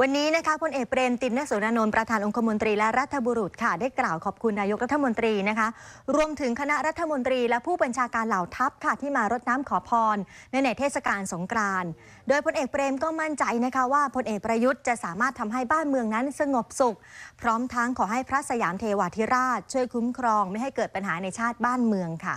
วันนี้นะคะพลเอกเปรมตินนสุรานนท์ประธานองคมนตรีและรัฐบุรุษค่ะ ได้กล่าวขอบคุณนายกรัฐมนตรีนะคะ รวมถึงคณะรัฐมนตรีและผู้บัญชาการเหล่าทัพค่ะ ที่มารดน้ำขอพร ในในเทศกาลสงกรานต์โดยพลเอกเปรมก็มั่นใจนะคะว่าพลเอกประยุทธ์จะสามารถทำให้บ้านเมืองนั้นสงบสุข พร้อมทั้งขอให้พระสยามเทวาธิราช ช่วยคุ้มครองไม่ให้เกิดปัญหาในชาติบ้านเมืองค่ะ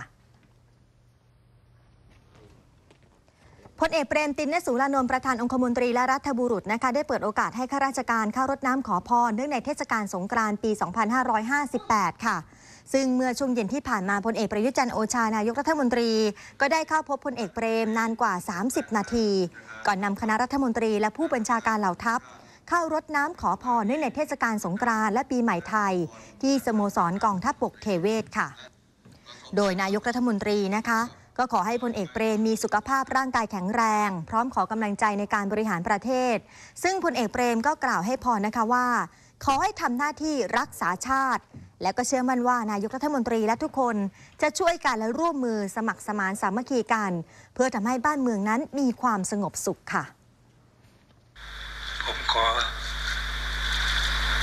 พลเอกเปรมตินนสุรานนท์ประธานองคมนตรีและรัฐบุรุษนะคะได้เปิดโอกาสให้ข้าราชการเข้ารดน้ำขอพรเนื่องในเทศกาลสงกรานต์ปี 2558 ค่ะ ซึ่งเมื่อช่วงเย็นที่ผ่านมาพลเอกประยุจันทร์โอชานายกรัฐมนตรี ก็ได้เข้าพบพลเอกเปรมนานกว่า 30 นาที ก่อนนำคณะรัฐมนตรีและผู้บัญชาการเหล่าทัพ เข้ารดน้ำขอพรเนื่องในเทศกาลสงกรานต์และปีใหม่ไทย ที่สโมสรกองทัพบกเทเวศค่ะ โดยนายกรัฐมนตรีนะคะ ก็ขอให้พลเอกเปรมมีสุขภาพร่างกายแข็งแรง พร้อมขอกำลังใจในการบริหารประเทศ ซึ่งพลเอกเปรมก็กล่าวให้พรนะคะว่า ขอให้ทำหน้าที่รักษาชาติ และก็เชื่อมั่นว่านายกรัฐมนตรีและทุกคนจะช่วยกันและร่วมมือสมัครสมานสามัคคีกัน เพื่อทำให้บ้านเมืองนั้นมีความสงบสุขค่ะ ผมขอ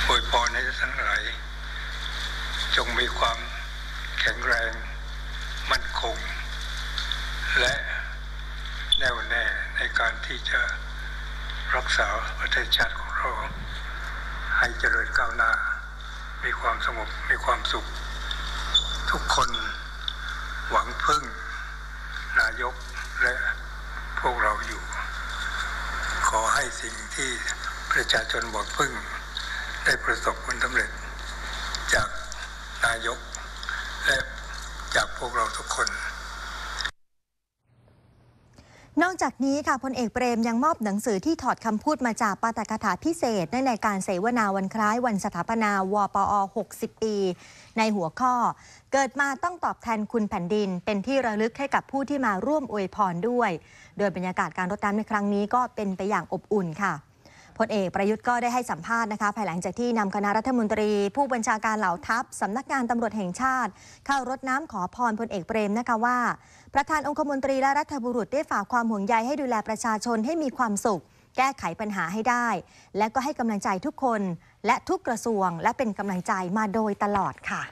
อวยพรให้ท่านทั้งหลายจงมีความแข็งแรง มั่นคง และแน่วแน่ในการที่จะรักษาประเทศชาติของเรา ให้เจริญก้าวหน้า มีความสงบ มีความสุข ทุกคนหวังพึ่ง นายกและพวกเราอยู่ ขอให้สิ่งที่ประชาชนหวังพึ่ง ได้ประสบผลสำเร็จ จากนายกและจากพวกเราทุกคน นอกจากนี้ค่ะพลเอกเปรมยังมอบหนังสือที่ถอดคำพูดมาจากปาตกถาพิเศษในในการเสวนาวันคล้ายวันสถาปนาวปอ 60 ปี ในหัวข้อ เกิดมาต้องตอบแทนคุณแผ่นดิน เป็นที่ระลึกให้กับผู้ที่มาร่วมอวยพรด้วย โดยบรรยากาศการรดน้ำในครั้งนี้ก็เป็นไปอย่างอบอุ่นค่ะ พลเอกประยุทธ์ก็ได้ให้สัมภาษณ์นะคะภายหลังจากที่นำคณะรัฐมนตรี ผู้บัญชาการเหล่าทัพสำนักงานตำรวจแห่งชาติ เข้ารดน้ำขอพรพลเอกเปรมนะคะว่า ประธานองคมนตรีและรัฐบุรุษได้ฝากความห่วงใยให้ดูแลประชาชนให้มีความสุข แก้ไขปัญหาให้ได้ และก็ให้กำลังใจทุกคน และทุกกระทรวง และเป็นกำลังใจมาโดยตลอดค่ะ